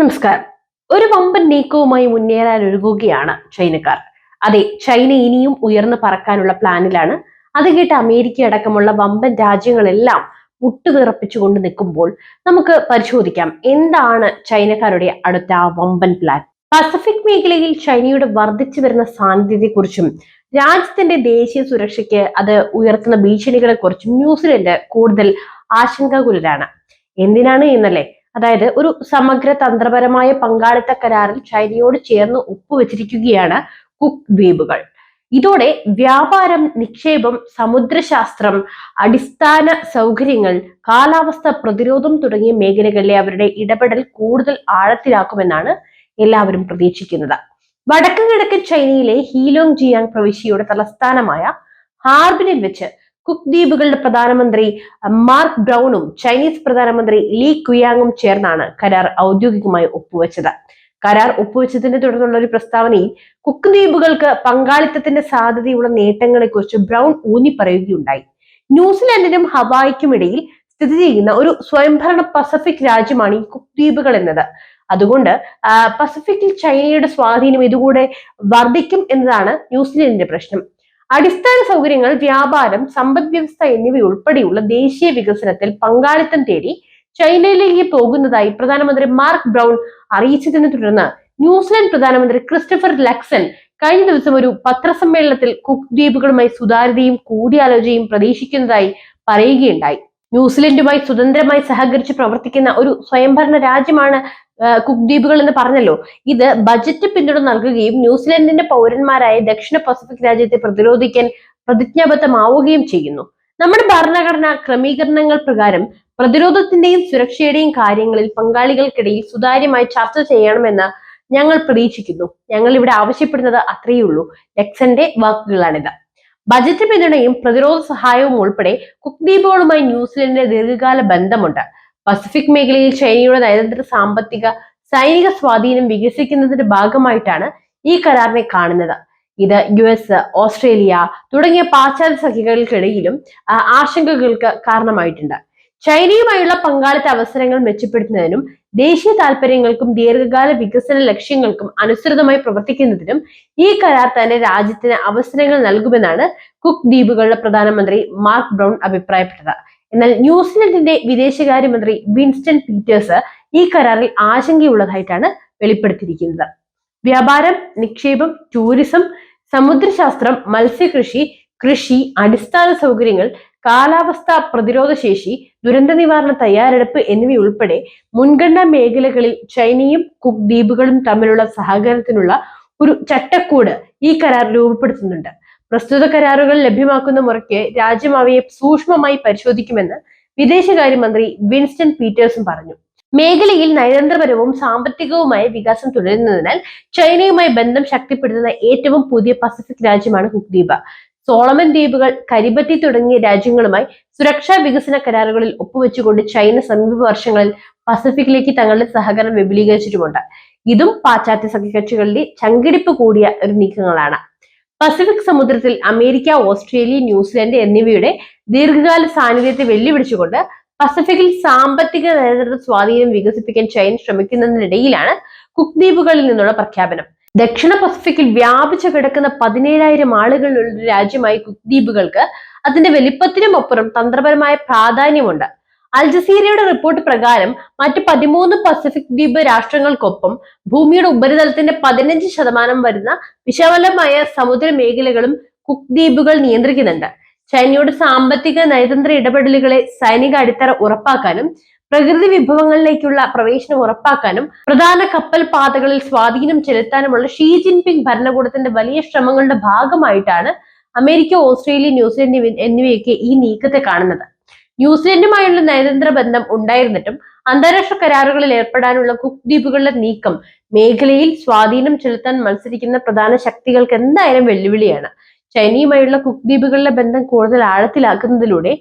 നമസ്കാരം. ഒരു വമ്പൻ നീക്കവുമായി മുന്നേറാൻ ഒരുങ്ങുകയാണ് ചൈനക്കാർ. അതെ ചൈന ഇനിയും ഉയർന്നു പറക്കാനുള്ള പ്ലാനിലാണ്. അത് കേട്ട് അമേരിക്ക അടക്കമുള്ള വമ്പൻ രാജ്യങ്ങളെല്ലാം മുട്ടുവിറപ്പിച്ചുകൊണ്ട് നിൽക്കുമ്പോൾ നമുക്ക് പരിശോധിക്കാം എന്താണ് ചൈനക്കാരുടെ അടുത്ത ആ വമ്പൻ പ്ലാൻ പസഫിക് മേഖലയിൽ ചൈനയുടെ വർദ്ധിച്ചു വരുന്ന സാന്നിധ്യത്തെക്കുറിച്ചും രാജ്യത്തിന്റെ ദേശീയ സുരക്ഷയ്ക്ക് അത് ഉയർത്തുന്ന ഭീഷണികളെ കുറിച്ചും ന്യൂസിലൻഡ് കൂടുതൽ ആശങ്കാകുലരാണ്. എന്തിനാണ് എന്നല്ലേ? അതായത് ഒരു സമഗ്ര തന്ത്രപരമായ പങ്കാളിത്ത കരാറിൽ ചൈനയോട് ചേർന്ന് ഒപ്പുവെച്ചിരിക്കുകയാണ് കുക്ക് ദ്വീപുകൾ. ഇതോടെ വ്യാപാരം നിക്ഷേപം സമുദ്രശാസ്ത്രം അടിസ്ഥാന സൗകര്യങ്ങൾ കാലാവസ്ഥ പ്രതിരോധം തുടങ്ങിയ മേഖലകളിലെ അവരുടെ ഇടപെടൽ കൂടുതൽ ആഴത്തിലാക്കുമെന്നാണ് എല്ലാവരും പ്രതീക്ഷിക്കുന്നത്. വടക്കു കിഴക്കൻ ചൈനയിലെ ഹീലോങ് ജിയാങ് പ്രവിശ്യയുടെ തലസ്ഥാനമായ ഹാർബിനിൽ വെച്ച് കുക്ക് ദ്വീപുകളുടെ പ്രധാനമന്ത്രി മാർക്ക് ബ്രൗണും ചൈനീസ് പ്രധാനമന്ത്രി ലീ കുയാങ്ങും ചേർന്നാണ് കരാർ ഔദ്യോഗികമായി ഒപ്പുവെച്ചത്. കരാർ ഒപ്പുവെച്ചതിനെ തുടർന്നുള്ള ഒരു പ്രസ്താവനയിൽ കുക്ക് ദ്വീപുകൾക്ക് പങ്കാളിത്തത്തിന്റെ സാധ്യതയുള്ള നേട്ടങ്ങളെക്കുറിച്ച് ബ്രൗൺ ഊന്നി പറയുകയുണ്ടായി ന്യൂസിലാൻഡിനും ഹവായിക്കും ഇടയിൽ സ്ഥിതി ചെയ്യുന്ന ഒരു സ്വയംഭരണ പസഫിക് രാജ്യമാണ് ഈ കുക്ക് ദ്വീപുകൾ എന്നത്. അതുകൊണ്ട് പസഫിക്കിൽ ചൈനയുടെ സ്വാധീനം ഇതുകൂടെ വർദ്ധിക്കും എന്നതാണ് ന്യൂസിലൻഡിന്റെ പ്രശ്നം. അടിസ്ഥാന സൗകര്യങ്ങൾ വ്യാപാരം സമ്പദ് വ്യവസ്ഥ എന്നിവ ഉൾപ്പെടെയുള്ള ദേശീയ വികസനത്തിൽ പങ്കാളിത്തം തേടി ചൈനയിലേക്ക് പോകുന്നതായി പ്രധാനമന്ത്രി മാർക്ക് ബ്രൗൺ അറിയിച്ചതിനെ തുടർന്ന് ന്യൂസിലാൻഡ് പ്രധാനമന്ത്രി ക്രിസ്റ്റഫർ ലക്സൺ കഴിഞ്ഞ ദിവസം ഒരു പത്രസമ്മേളനത്തിൽ കുക്ക് ദ്വീപുകളുമായി സുതാര്യതയും കൂടിയാലോചനയും പ്രതീക്ഷിക്കുന്നതായി പറയുകയുണ്ടായി. ന്യൂസിലൻഡുമായി സ്വതന്ത്രമായി സഹകരിച്ച് പ്രവർത്തിക്കുന്ന ഒരു സ്വയംഭരണ രാജ്യമാണ് കുക്ക് ദ്വീപുകൾ എന്ന് പറഞ്ഞല്ലോ. ഇത് ബജറ്റ് പിന്തുണ നൽകുകയും ന്യൂസിലൻഡിന്റെ പൗരന്മാരായ ദക്ഷിണ പസഫിക് രാജ്യത്തെ പ്രതിരോധിക്കാൻ പ്രതിജ്ഞാബദ്ധമാവുകയും ചെയ്യുന്നു. നമ്മുടെ ഭരണഘടനാ ക്രമീകരണങ്ങൾ പ്രകാരം പ്രതിരോധത്തിന്റെയും സുരക്ഷയുടെയും കാര്യങ്ങളിൽ പങ്കാളികൾക്കിടയിൽ സുതാര്യമായി ചർച്ച ചെയ്യണമെന്ന് ഞങ്ങൾ പ്രതീക്ഷിക്കുന്നു. ഞങ്ങൾ ഇവിടെ ആവശ്യപ്പെടുന്നത് അത്രയേ ഉള്ളൂ. ലക്സന്റെ വാക്കുകളാണിത്. ബജറ്റ് പിന്തുണയും പ്രതിരോധ സഹായവും ഉൾപ്പെടെ കുക്ദ്വീപുകളുമായി ന്യൂസിലൻഡിന്റെ ദീർഘകാല ബന്ധമുണ്ട്. പസഫിക് മേഖലയിൽ ചൈനയുടെ നയതന്ത്ര സാമ്പത്തിക സൈനിക സ്വാധീനം വികസിക്കുന്നതിന്റെ ഭാഗമായിട്ടാണ് ഈ കരാറിനെ കാണുന്നത്. ഇത് യു എസ് ഓസ്ട്രേലിയ തുടങ്ങിയ പാശ്ചാത്യ സഖ്യകൾക്കിടയിലും ആശങ്കകൾക്ക് കാരണമായിട്ടുണ്ട്. ചൈനയുമായുള്ള പങ്കാളിത്ത അവസരങ്ങൾ മെച്ചപ്പെടുത്തുന്നതിനും ദേശീയ താല്പര്യങ്ങൾക്കും ദീർഘകാല വികസന ലക്ഷ്യങ്ങൾക്കും അനുസൃതമായി പ്രവർത്തിക്കുന്നതിനും ഈ കരാർ തന്നെ രാജ്യത്തിന് അവസരങ്ങൾ നൽകുമെന്നാണ് കുക്ക് ദ്വീപുകളുടെ പ്രധാനമന്ത്രി മാർക്ക് ബ്രൗൺ അഭിപ്രായപ്പെട്ടത്. എന്നാൽ ന്യൂസിലൻഡിന്റെ വിദേശകാര്യമന്ത്രി വിൻസ്റ്റൺ പീറ്റേഴ്സ് ഈ കരാറിൽ ആശങ്കയുള്ളതായിട്ടാണ് വെളിപ്പെടുത്തിയിരിക്കുന്നത്. വ്യാപാരം നിക്ഷേപം ടൂറിസം സമുദ്രശാസ്ത്രം മത്സ്യകൃഷി കൃഷി അടിസ്ഥാന സൗകര്യങ്ങൾ കാലാവസ്ഥ പ്രതിരോധ ശേഷി ദുരന്ത നിവാരണ തയ്യാറെടുപ്പ് എന്നിവയുൾപ്പെടെ മുൻഗണനാ മേഖലകളിൽ ചൈനയും കുക് ദ്വീപുകളും തമ്മിലുള്ള സഹകരണത്തിനുള്ള ഒരു ചട്ടക്കൂട് ഈ കരാർ രൂപപ്പെടുത്തുന്നുണ്ട്. പ്രസ്തുത കരാറുകൾ ലഭ്യമാക്കുന്ന മുറയ്ക്ക് രാജ്യം അവയെ സൂക്ഷ്മമായി പരിശോധിക്കുമെന്ന് വിദേശകാര്യമന്ത്രി വിൻസ്റ്റൺ പീറ്റേഴ്സും പറഞ്ഞു. മേഖലയിൽ നയതന്ത്രപരവും സാമ്പത്തികവുമായ വികാസം തുടരുന്നതിനാൽ ചൈനയുമായി ബന്ധം ശക്തിപ്പെടുത്തുന്ന ഏറ്റവും പുതിയ പസഫിക് രാജ്യമാണ് കുക്ക് സോളമൻ ദ്വീപുകൾ കരിബത്തി തുടങ്ങിയ രാജ്യങ്ങളുമായി സുരക്ഷാ വികസന കരാറുകളിൽ ഒപ്പുവെച്ചുകൊണ്ട് ചൈന സമീപ വർഷങ്ങളിൽ പസഫിക്കിലേക്ക് തങ്ങളുടെ സഹകരണം വിപുലീകരിച്ചിട്ടുമുണ്ട്. ഇതും പാശ്ചാത്യ സഖ്യകക്ഷികളുടെ ചങ്കിടിപ്പ് കൂടിയ ഒരു നീക്കങ്ങളാണ്. പസഫിക് സമുദ്രത്തിൽ അമേരിക്ക ഓസ്ട്രേലിയ ന്യൂസിലൻഡ് എന്നിവയുടെ ദീർഘകാല സാന്നിധ്യത്തെ വെല്ലുവിളിച്ചുകൊണ്ട് പസഫിക്കിൽ സാമ്പത്തിക നയതന്ത്ര സ്വാധീനം വികസിപ്പിക്കാൻ ചൈന ശ്രമിക്കുന്നതിനിടയിലാണ് കുക്ക് ദ്വീപുകളിൽ നിന്നുള്ള പ്രഖ്യാപനം. ദക്ഷിണ പസഫിക്കിൽ വ്യാപിച്ചു കിടക്കുന്ന പതിനേഴായിരം ആളുകളുള്ള രാജ്യമായി കുക്ക് ദ്വീപുകൾക്ക് അതിന്റെ വലിപ്പത്തിനും അപ്പുറം തന്ത്രപരമായ പ്രാധാന്യമുണ്ട്. അൽ ജസീറയുടെ റിപ്പോർട്ട് പ്രകാരം മറ്റ് പതിമൂന്ന് പസഫിക് ദ്വീപ് രാഷ്ട്രങ്ങൾക്കൊപ്പം ഭൂമിയുടെ ഉപരിതലത്തിന്റെ പതിനഞ്ച് ശതമാനം വരുന്ന വിശാലമായ സമുദ്ര മേഖലകളും കുക്ക് ദ്വീപുകൾ നിയന്ത്രിക്കുന്നുണ്ട്. ചൈനയുടെ സാമ്പത്തിക നയതന്ത്ര ഇടപെടലുകളെ സൈനിക അടിത്തറ ഉറപ്പാക്കാനും പ്രകൃതി വിഭവങ്ങളിലേക്കുള്ള പ്രവേശനം ഉറപ്പാക്കാനും പ്രധാന കപ്പൽ പാതകളിൽ സ്വാധീനം ചെലുത്താനുമുള്ള ഷീ ജിൻപിങ് ഭരണകൂടത്തിന്റെ വലിയ ശ്രമങ്ങളുടെ ഭാഗമായിട്ടാണ് അമേരിക്ക ഓസ്ട്രേലിയ ന്യൂസിലൻഡ് എന്നിവയൊക്കെ ഈ നീക്കത്തെ കാണുന്നത്. ന്യൂസിലൻഡുമായുള്ള നയതന്ത്ര ബന്ധം ഉണ്ടായിരുന്നിട്ടും അന്താരാഷ്ട്ര കരാറുകളിൽ ഏർപ്പെടാനുള്ള കുക്ക് ദ്വീപുകളുടെ നീക്കം മേഖലയിൽ സ്വാധീനം ചെലുത്താൻ മത്സരിക്കുന്ന പ്രധാന ശക്തികൾക്ക് എന്തായാലും വെല്ലുവിളിയാണ്. ചൈനയുമായുള്ള കുക്ക് ദ്വീപുകളിലെ ബന്ധം കൂടുതൽ ആഴത്തിലാക്കുന്നതിലൂടെ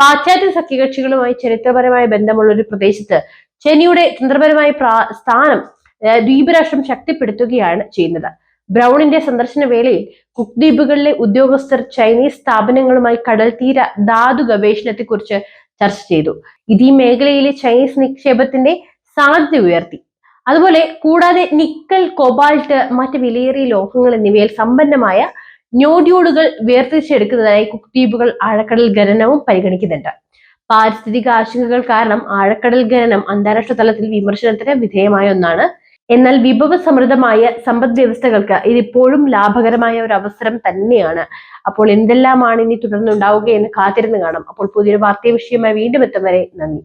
പാശ്ചാത്യ സഖ്യകക്ഷികളുമായി ചരിത്രപരമായ ബന്ധമുള്ള ഒരു പ്രദേശത്ത് ചൈനയുടെ തന്ത്രപരമായ സ്ഥാനം ദ്വീപരാഷ്ട്രം ശക്തിപ്പെടുത്തുകയാണ് ചെയ്യുന്നത്. ബ്രൗണിന്റെ സന്ദർശന വേളയിൽ കുക്ക് ദ്വീപുകളിലെ ഉദ്യോഗസ്ഥർ ചൈനീസ് സ്ഥാപനങ്ങളുമായി കടൽ തീര ധാതു ഗവേഷണത്തെക്കുറിച്ച് ചർച്ച ചെയ്തു. ഇത് ഈ മേഖലയിലെ ചൈനീസ് നിക്ഷേപത്തിന്റെ സാധ്യത ഉയർത്തി. അതുപോലെ കൂടാതെ നിക്കൽ കൊബാൾട്ട് മറ്റ് വിലയേറിയ ലോഹങ്ങൾ എന്നിവയിൽ സമ്പന്നമായ ന്യൂഡ്യൂളുകൾ വേർതിരിച്ചെടുക്കുന്നതിനായി കുക്ക് ദ്വീപുകൾ ആഴക്കടൽ ഖനനവും പരിഗണിക്കുന്നുണ്ട്. പാരിസ്ഥിതിക ആശങ്കകൾ കാരണം ആഴക്കടൽ ഖനനം അന്താരാഷ്ട്ര തലത്തിൽ വിമർശനത്തിന് വിധേയമായ ഒന്നാണ്. എന്നാൽ വിഭവ സമൃദ്ധമായ സമ്പദ് വ്യവസ്ഥകൾക്ക് ഇതിപ്പോഴും ലാഭകരമായ ഒരു അവസരം തന്നെയാണ്. അപ്പോൾ എന്തെല്ലാമാണ് ഇനി തുടർന്നുണ്ടാവുക എന്ന് കാത്തിരുന്ന് കാണാം. അപ്പോൾ പുതിയൊരു വാർത്തയ വിഷയമായി വീണ്ടും എത്തും വരെ നന്ദി.